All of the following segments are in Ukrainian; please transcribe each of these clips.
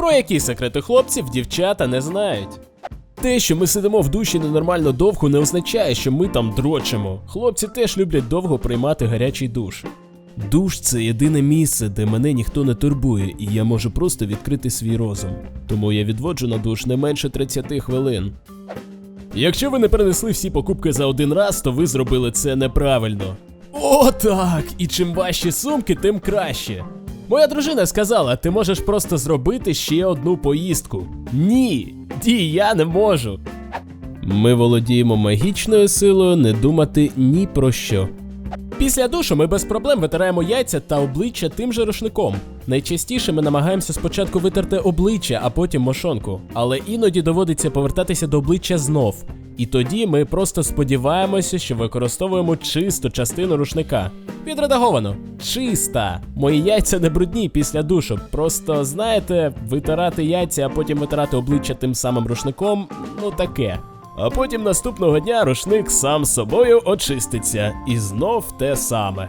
Про які секрети хлопців дівчата не знають. Те, що ми сидимо в душі ненормально довго, не означає, що ми там дрочимо. Хлопці теж люблять довго приймати гарячий душ. Душ це єдине місце, де мене ніхто не турбує, і я можу просто відкрити свій розум. Тому я відводжу на душ не менше 30 хвилин. Якщо ви не перенесли всі покупки за один раз, то ви зробили це неправильно. О, так! І чим важчі сумки, тим краще. Моя дружина сказала, ти можеш просто зробити ще одну поїздку. Ні, ді, я не можу. Ми володіємо магічною силою не думати ні про що. Після душу ми без проблем витираємо яйця та обличчя тим же рушником. Найчастіше ми намагаємося спочатку витерти обличчя, а потім мошонку. Але іноді доводиться повертатися до обличчя знов. І тоді ми просто сподіваємося, що використовуємо чисту частину рушника. Відредаговано. Чиста. Мої яйця не брудні після душу. Просто знаєте, витирати яйця, а потім витирати обличчя тим самим рушником ну таке. А потім наступного дня рушник сам собою очиститься, і знов те саме.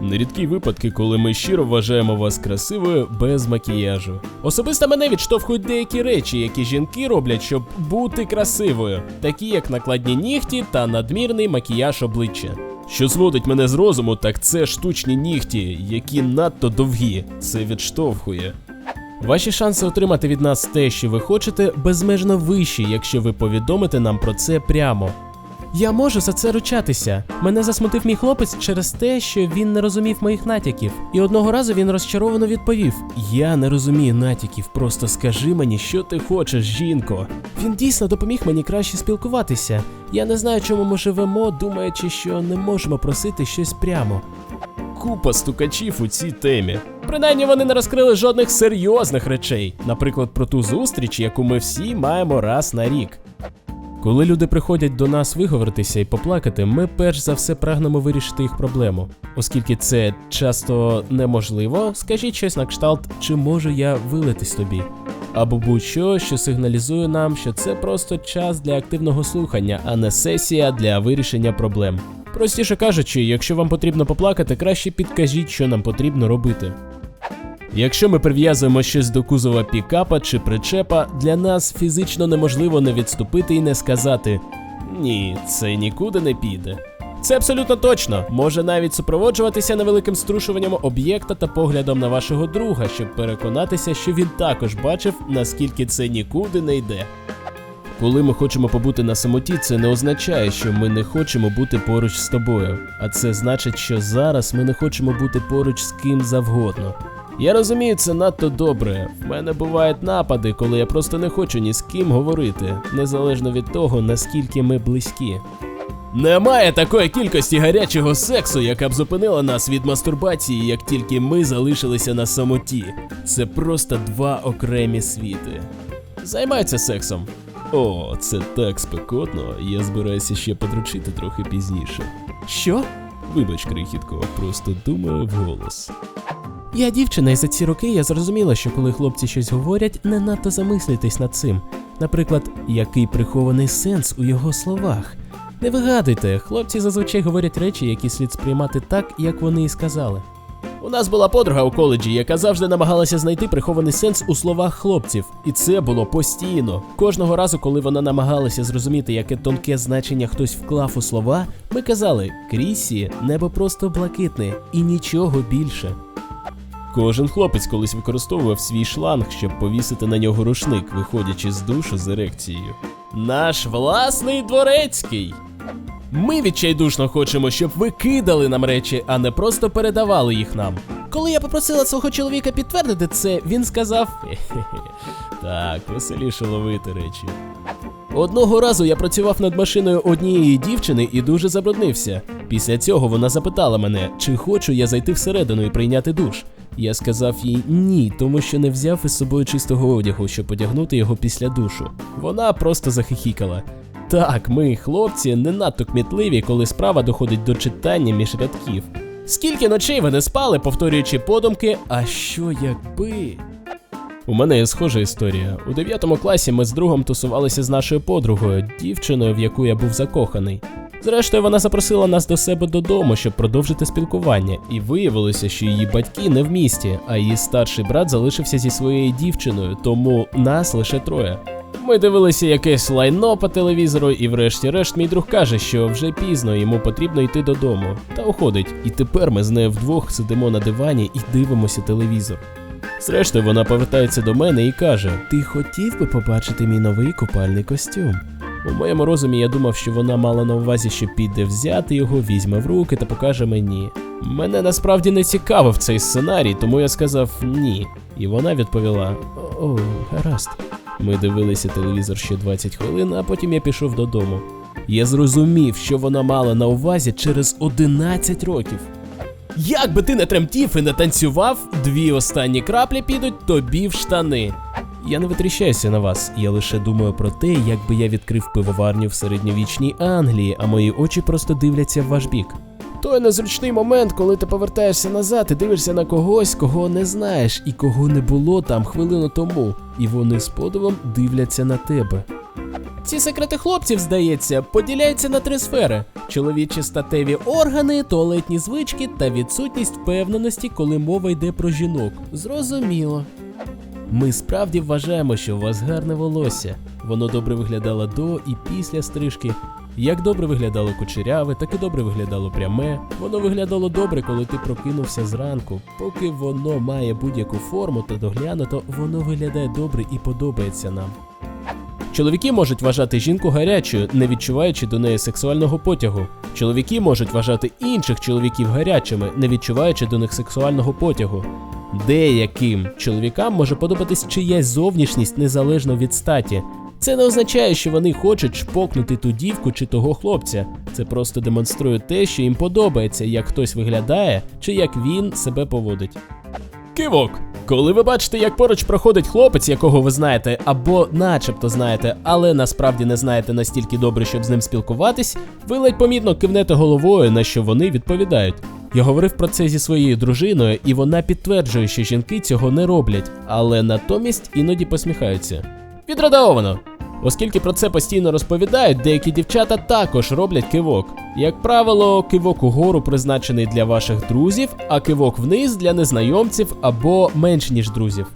Нерідкі випадки, коли ми щиро вважаємо вас красивою без макіяжу. Особисто мене відштовхують деякі речі, які жінки роблять, щоб бути красивою, такі як накладні нігті та надмірний макіяж обличчя. Що зводить мене з розуму, так це штучні нігті, які надто довгі. Це відштовхує. Ваші шанси отримати від нас те, що ви хочете, безмежно вищі, якщо ви повідомите нам про це прямо. Я можу за це ручатися. Мене засмутив мій хлопець через те, що він не розумів моїх натяків. І одного разу він розчаровано відповів: Я не розумію натяків, просто скажи мені, що ти хочеш, жінко. Він дійсно допоміг мені краще спілкуватися. Я не знаю, чому ми живемо, думаючи, що не можемо просити щось прямо. Купа стукачів у цій темі. Принаймні вони не розкрили жодних серйозних речей, наприклад, про ту зустріч, яку ми всі маємо раз на рік. Коли люди приходять до нас виговоритися і поплакати, ми перш за все прагнемо вирішити їх проблему. Оскільки це часто неможливо, скажіть щось на кшталт, чи можу я вилитись тобі? Або будь-що, що сигналізує нам, що це просто час для активного слухання, а не сесія для вирішення проблем. Простіше кажучи, якщо вам потрібно поплакати, краще підкажіть, що нам потрібно робити. Якщо ми прив'язуємо щось до кузова пікапа чи причепа, для нас фізично неможливо не відступити і не сказати ні, це нікуди не піде. Це абсолютно точно може навіть супроводжуватися невеликим струшуванням об'єкта та поглядом на вашого друга, щоб переконатися, що він також бачив, наскільки це нікуди не йде. Коли ми хочемо побути на самоті, це не означає, що ми не хочемо бути поруч з тобою, а це значить, що зараз ми не хочемо бути поруч з ким завгодно. Я розумію це надто добре. В мене бувають напади, коли я просто не хочу ні з ким говорити, незалежно від того, наскільки ми близькі. Немає такої кількості гарячого сексу, яка б зупинила нас від мастурбації, як тільки ми залишилися на самоті. Це просто два окремі світи. Займаються сексом. О, це так спекотно, я збираюся ще подручити трохи пізніше. Що? Вибач, крихітко, просто думаю вголос. Я дівчина, і за ці роки я зрозуміла, що коли хлопці щось говорять, не надто замислитись над цим. Наприклад, який прихований сенс у його словах. Не вигадуйте, хлопці зазвичай говорять речі, які слід сприймати так, як вони і сказали. У нас була подруга у коледжі, яка завжди намагалася знайти прихований сенс у словах хлопців, і це було постійно. Кожного разу, коли вона намагалася зрозуміти, яке тонке значення хтось вклав у слова, ми казали: Крісі, небо просто блакитне і нічого більше. Кожен хлопець колись використовував свій шланг, щоб повісити на нього рушник, виходячи з душу з ерекцією. Наш власний дворецький. Ми відчайдушно хочемо, щоб ви кидали нам речі, а не просто передавали їх нам. Коли я попросила свого чоловіка підтвердити це, він сказав: так, веселіше ловити речі. Одного разу я працював над машиною однієї дівчини і дуже забруднився. Після цього вона запитала мене, чи хочу я зайти всередину і прийняти душ. Я сказав їй ні, тому що не взяв із собою чистого одягу, щоб одягнути його після душу. Вона просто захихікала. Так, ми, хлопці, не надто кмітливі, коли справа доходить до читання між рядків. Скільки ночей ви не спали, повторюючи подумки, а що якби. У мене є схожа історія. У 9 класі ми з другом тусувалися з нашою подругою, дівчиною, в яку я був закоханий. Зрештою, вона запросила нас до себе додому, щоб продовжити спілкування, і виявилося, що її батьки не в місті, а її старший брат залишився зі своєю дівчиною, тому нас лише троє. Ми дивилися якесь лайно по телевізору, і врешті-решт мій друг каже, що вже пізно йому потрібно йти додому. Та уходить. І тепер ми з нею вдвох сидимо на дивані і дивимося телевізор. Зрештою, вона повертається до мене і каже: Ти хотів би побачити мій новий купальний костюм? У моєму розумі я думав, що вона мала на увазі, що піде взяти його, візьме в руки та покаже мені. Мене насправді не цікавив цей сценарій, тому я сказав ні. І вона відповіла: О, гаразд. Ми дивилися телевізор ще 20 хвилин, а потім я пішов додому. Я зрозумів, що вона мала на увазі через 11 років. Як би ти не тремтів і не танцював, дві останні краплі підуть тобі в штани. Я не витріщаюся на вас, я лише думаю про те, як би я відкрив пивоварню в середньовічній Англії, а мої очі просто дивляться в ваш бік. Той незручний момент, коли ти повертаєшся назад і дивишся на когось, кого не знаєш, і кого не було там хвилину тому, і вони з подивом дивляться на тебе. Ці секрети хлопців, здається, поділяються на три сфери: чоловічі статеві органи, туалетні звички та відсутність впевненості, коли мова йде про жінок. Зрозуміло. Ми справді вважаємо, що у вас гарне волосся. Воно добре виглядало до і після стрижки. Як добре виглядало кучеряве, так і добре виглядало пряме. Воно виглядало добре, коли ти прокинувся зранку. Поки воно має будь-яку форму та доглянуто, воно виглядає добре і подобається нам. Чоловіки можуть вважати жінку гарячою, не відчуваючи до неї сексуального потягу. Чоловіки можуть вважати інших чоловіків гарячими, не відчуваючи до них сексуального потягу. Деяким чоловікам може подобатись чиясь зовнішність незалежно від статі. Це не означає, що вони хочуть шпокнути ту дівку чи того хлопця. Це просто демонструє те, що їм подобається, як хтось виглядає, чи як він себе поводить. Кивок. Коли ви бачите, як поруч проходить хлопець, якого ви знаєте, або начебто знаєте, але насправді не знаєте настільки добре, щоб з ним спілкуватись, ви ледь помітно кивнете головою, на що вони відповідають. Я говорив про це зі своєю дружиною, і вона підтверджує, що жінки цього не роблять, але натомість іноді посміхаються. Відредаговано. Оскільки про це постійно розповідають, деякі дівчата також роблять кивок. Як правило, кивок угору призначений для ваших друзів, а кивок вниз для незнайомців або менш ніж друзів.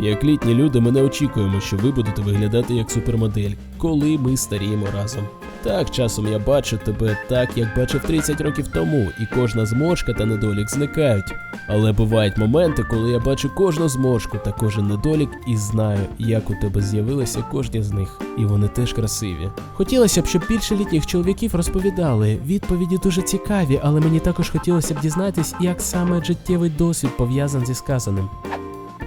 Як літні люди, ми не очікуємо, що ви будете виглядати як супермодель, коли ми старіємо разом. Так, часом я бачу тебе так, як бачив 30 років тому, і кожна зморшка та недолік зникають. Але бувають моменти, коли я бачу кожну зморшку та кожен недолік і знаю, як у тебе з'явилися кожні з них, і вони теж красиві. Хотілося б, щоб більше літніх чоловіків розповідали. Відповіді дуже цікаві, але мені також хотілося б дізнатись, як саме життєвий досвід пов'язаний зі сказаним.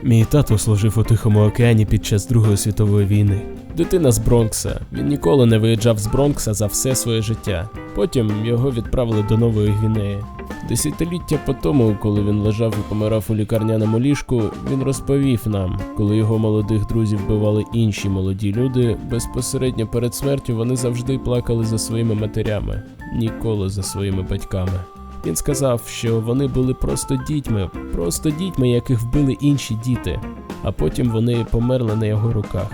Мій тато служив у Тихому океані під час Другої світової війни. Дитина з Бронкса. Він ніколи не виїжджав з Бронкса за все своє життя. Потім його відправили до Нової Гвінеї. Десятиліття по тому, коли він лежав і помирав у лікарняному ліжку, він розповів нам, коли його молодих друзів вбивали інші молоді люди, безпосередньо перед смертю вони завжди плакали за своїми матерями, ніколи за своїми батьками. Він сказав, що вони були просто дітьми, просто дітьми, яких вбили інші діти, а потім вони померли на його руках.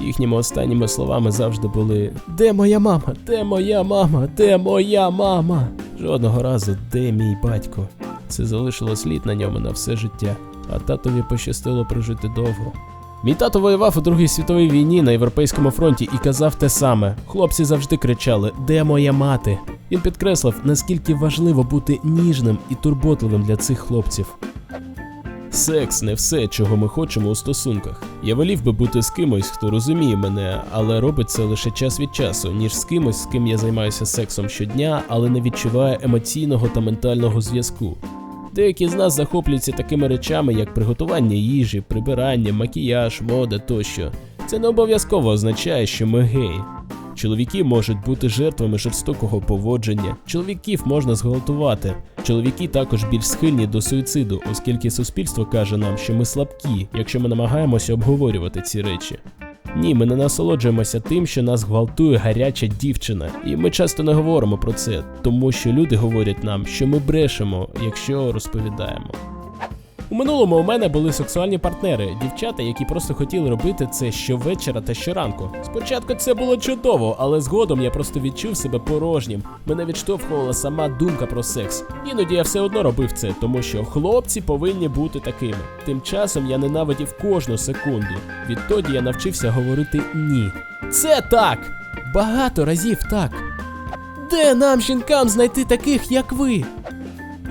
Їхніми останніми словами завжди були: Де моя мама? Де моя мама? Де моя мама? Жодного разу, де мій батько? Це залишило слід на ньому на все життя, а татові пощастило прожити довго. Мій тато воював у Другій світовій війні на Європейському фронті і казав те саме. Хлопці завжди кричали: Де моя мати? Він підкреслив, наскільки важливо бути ніжним і турботливим для цих хлопців. Секс не все, чого ми хочемо у стосунках. Я волів би бути з кимось, хто розуміє мене, але робить це лише час від часу, ніж з кимось, з ким я займаюся сексом щодня, але не відчуває емоційного та ментального зв'язку. Деякі з нас захоплюються такими речами, як приготування їжі, прибирання, макіяж, мода тощо. Це не обов'язково означає, що ми геї. Чоловіки можуть бути жертвами жорстокого поводження, чоловіків можна зґвалтувати. Чоловіки також більш схильні до суїциду, оскільки суспільство каже нам, що ми слабкі, якщо ми намагаємося обговорювати ці речі. Ні, ми не насолоджуємося тим, що нас гвалтує гаряча дівчина, і ми часто не говоримо про це, тому що люди говорять нам, що ми брешемо, якщо розповідаємо. У минулому у мене були сексуальні партнери, дівчата, які просто хотіли робити це щовечора та щоранку. Спочатку це було чудово, але згодом я просто відчув себе порожнім. Мене відштовхувала сама думка про секс. Іноді я все одно робив це, тому що хлопці повинні бути такими. Тим часом я ненавидів кожну секунду. Відтоді я навчився говорити ні. Це так! Багато разів так. Де нам, жінкам, знайти таких, як ви?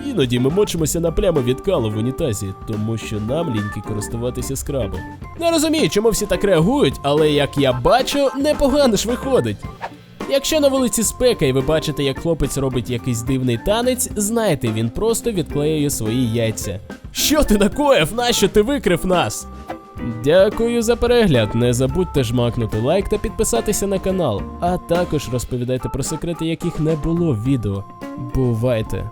Іноді ми мочимося на плями від калу в унітазі, тому що нам ліньки користуватися скрабом. Не розумію, чому всі так реагують, але як я бачу, непогано ж виходить. Якщо на вулиці спека і ви бачите, як хлопець робить якийсь дивний танець, знайте, він просто відклеює свої яйця. Що ти накоїв? Нащо ти викрив нас? Дякую за перегляд. Не забудьте жмакнути лайк та підписатися на канал, а також розповідайте про секрети, яких не було в відео. Бувайте!